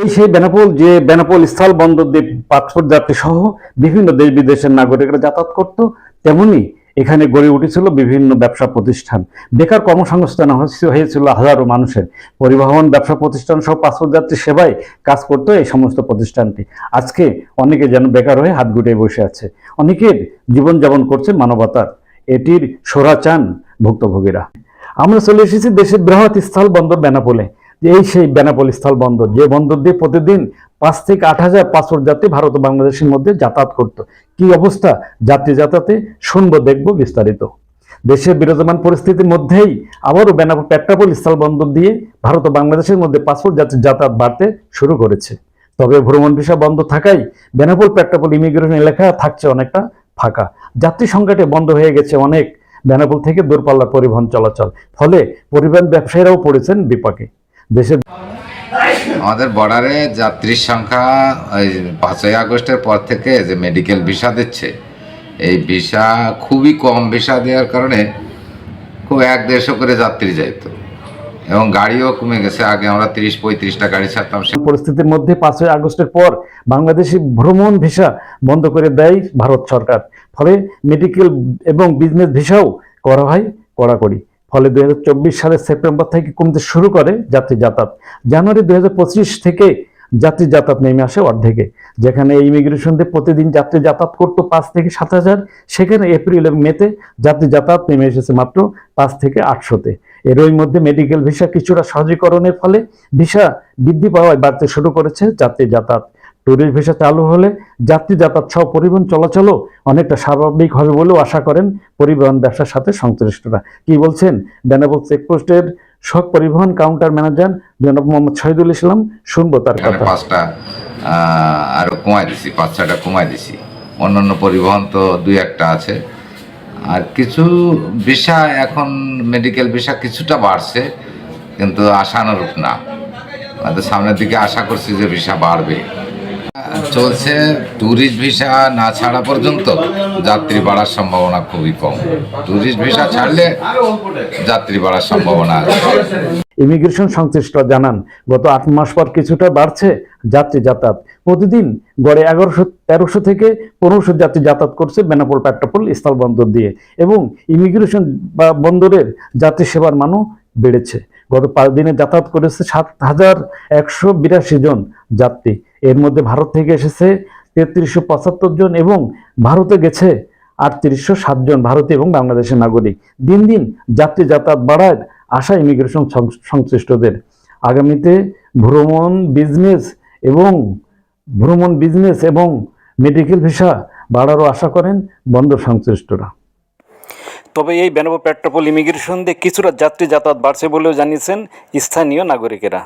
এই সেই বেনাপোল, যে বেনাপোল স্থল বন্দর দিয়ে পাসপোর্ট যাত্রী সহ বিভিন্ন দেশ বিদেশের নাগরিকরা যাতায়াত করত, তেমনি এখানে গড়ে উঠেছিল বিভিন্ন ব্যবসা প্রতিষ্ঠান। বেকার কর্মসংস্থান হয়েছিল হাজারো মানুষের। পরিবহন, ব্যবসা প্রতিষ্ঠান সহ পাসপোর্ট যাত্রী সেবায় কাজ করতো এই সমস্ত প্রতিষ্ঠানটি। আজকে অনেকে যেন বেকার হয়ে হাত গুটিয়ে বসে আছে। অনেকের জীবনযাপন করছে মানবতার। এটির সোরা চান ভুক্তভোগীরা। আমরা চলে এসেছি দেশের বৃহৎ স্থল বন্দর বেনাপোলে। যে এই সেই বেনাপোল স্থল বন্দর, যে বন্দর দিয়ে প্রতিদিন পাঁচ থেকে আট হাজার পাসপোর্ট যাত্রী ভারত ও বাংলাদেশের মধ্যে যাতায়াত করত। কি অবস্থা? যাত্রী যাতায়াতে শুনব, দেখব বিস্তারিত। দেশের বিরাজমান পরিস্থিতির মধ্যেই আবারও বেনাপোল পেট্রাপোল স্থল বন্দর দিয়ে ভারত ও বাংলাদেশের মধ্যে পাসপোর্ট যাত্রীর যাতায়াত বাড়তে শুরু করেছে। তবে ভ্রমণ ভিসা বন্ধ থাকায় বেনাপোল পেট্রাপোল ইমিগ্রেশন এলাকা থাকছে অনেকটা ফাঁকা। যাত্রী সংখ্যাটি বন্ধ হয়ে গেছে অনেক। বেনাপোল থেকে দূরপাল্লার পরিবহন চলাচল। ফলে পরিবহন ব্যবসায়ীরাও পড়েছেন বিপাকে। দেশের আমাদের বর্ডারে যাত্রীর সংখ্যা ওই পাঁচই আগস্টের পর থেকে যে মেডিকেল ভিসা দিচ্ছে এই ভিসা খুবই কম ভিসা দেওয়ার কারণে খুব এক দেড়শো করে যাত্রী যাইত এবং গাড়িও কমে গেছে আগে আমরা তিরিশ পঁয়ত্রিশটা গাড়ি ছাড়তাম সে পরিস্থিতির মধ্যে পাঁচই আগস্টের পর বাংলাদেশি ভ্রমণ ভিসা বন্ধ করে দেয় ভারত সরকার। ফলে মেডিকেল এবং বিজনেস ভিসাও করা হয় কড়াকড়ি। ফলে দু হাজার চব্বিশ সালের সেপ্টেম্বর থেকে কমতে শুরু করে যাত্রী যাতায়াত। জানুয়ারি দু হাজার পঁচিশ থেকে যাত্রী যাতায়াত নেমে আসে অর্ধেকে, যেখানে ইমিগ্রেশন দিয়ে প্রতিদিন যাত্রী যাতায়াত করতো পাঁচ থেকে সাত হাজার। সেখানে এপ্রিল এবং মেতে যাত্রী যাতায়াত নেমে এসেছে মাত্র পাঁচ থেকে আটশোতে। এরই মধ্যে মেডিকেল ভিসা কিছুটা সহজীকরণের ফলে ভিসা বৃদ্ধি পাওয়ায় বাড়তে শুরু করেছে যাত্রী যাতায়াত। ট্যুরিস্ট ভিসা চালু হলে যাত্রী যাতায়াত সহ পরিবহন চলাচলও অনেকটা স্বাভাবিক হবে বলেও আশা করেন পরিবহন ব্যবসার সাথে সংশ্লিষ্টরা। কি বলছেন? বেনাবল চেকপোস্টের সব পরিবহন কাউন্টার ম্যানেজার জনাব মোহাম্মদ শহীদুল ইসলাম শুনব তার কথা। পাঁচটা আরও কমাই দিছি পাঁচ ছটা কমাই দিছি। অন্যান্য পরিবহন তো দুই একটা আছে। আর কিছু ভিসা এখন মেডিকেল ভিসা কিছুটা বাড়ছে কিন্তু আশানুরূপ না। আমাদের সামনের দিকে আশা করছি যে ভিসা বাড়বে। চলছে ট্যুরিস্ট ভিসা না ছাড়া পর্যন্ত যাত্রী বাড়ার সম্ভাবনা খুবই কম। ট্যুরিস্ট ভিসা ছাড়লে যাত্রী বাড়ার সম্ভাবনা আছে। ইমিগ্রেশন সংশ্লিষ্টরা জানান, গত আট মাস পর কিছুটা বাড়ছে যাত্রী যাতায়াত। প্রতিদিন গড়ে এগারোশো, তেরোশো থেকে পনেরোশো যাত্রী যাতায়াত করছে বেনাপোল, পেট্রাপোল স্থল বন্দর দিয়ে এবং ইমিগ্রেশন বা বন্দরের যাত্রী সেবার মানও বেড়েছে। গত পাঁচ দিনে যাতায়াত করেছে সাত হাজার একশো বিরাশি জন যাত্রী। এর মধ্যে ভারত থেকে এসেছে তেত্রিশশো পঁচাত্তর জন এবং ভারতে গেছে আটত্রিশশো জন ভারতীয় এবং বাংলাদেশের নাগরিক। দিন দিন যাত্রী যাতায়াত বাড়ায় আশা ইমিগ্রেশন সংশ্লিষ্টদের। আগামীতে ভ্রমণ বিজনেস এবং ভ্রমণ বিজনেস এবং মেডিকেল ভিসা বাড়ারও আশা করেন বন্দর সংশ্লিষ্টরা। তবে এই বেনাপোল পেট্রোপল ইমিগ্রেশন দিয়ে কিছুটা যাত্রী যাতায়াত বাড়ছে বলেও জানিয়েছেন স্থানীয় নাগরিকেরা।